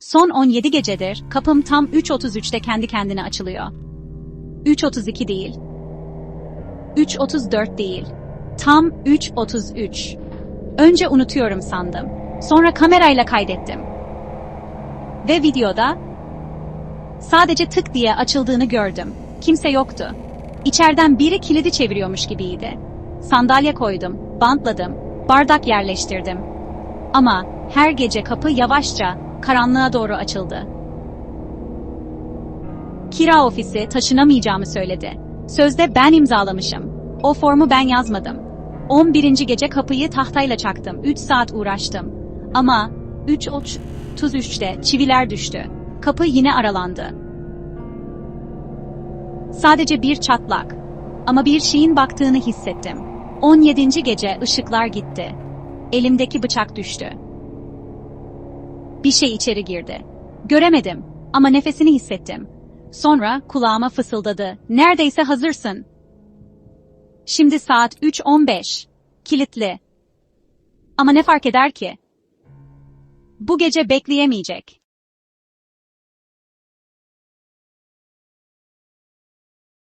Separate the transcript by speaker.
Speaker 1: Son 17 gecedir kapım tam 3.33'te kendi kendine açılıyor. 3.32 değil. 3.34 değil. Tam 3.33. Önce unutuyorum sandım. Sonra kamerayla kaydettim. Ve videoda sadece tık diye açıldığını gördüm. Kimse yoktu. İçeriden biri kilidi çeviriyormuş gibiydi. Sandalye koydum, bantladım, bardak yerleştirdim. Ama her gece kapı yavaşça karanlığa doğru açıldı. Kira ofisi taşınamayacağımı söyledi. Sözde ben imzalamışım. O formu ben yazmadım. 11. gece kapıyı tahtayla çaktım. 3 saat uğraştım. Ama 3.33'te çiviler düştü. Kapı yine aralandı. Sadece bir çatlak. Ama bir şeyin baktığını hissettim. 17. gece ışıklar gitti. Elimdeki bıçak düştü. Bir şey içeri girdi. Göremedim ama nefesini hissettim. Sonra kulağıma fısıldadı. Neredeyse hazırsın. Şimdi saat 3.15. Kilitli. Ama ne fark eder ki? Bu gece bekleyemeyecek.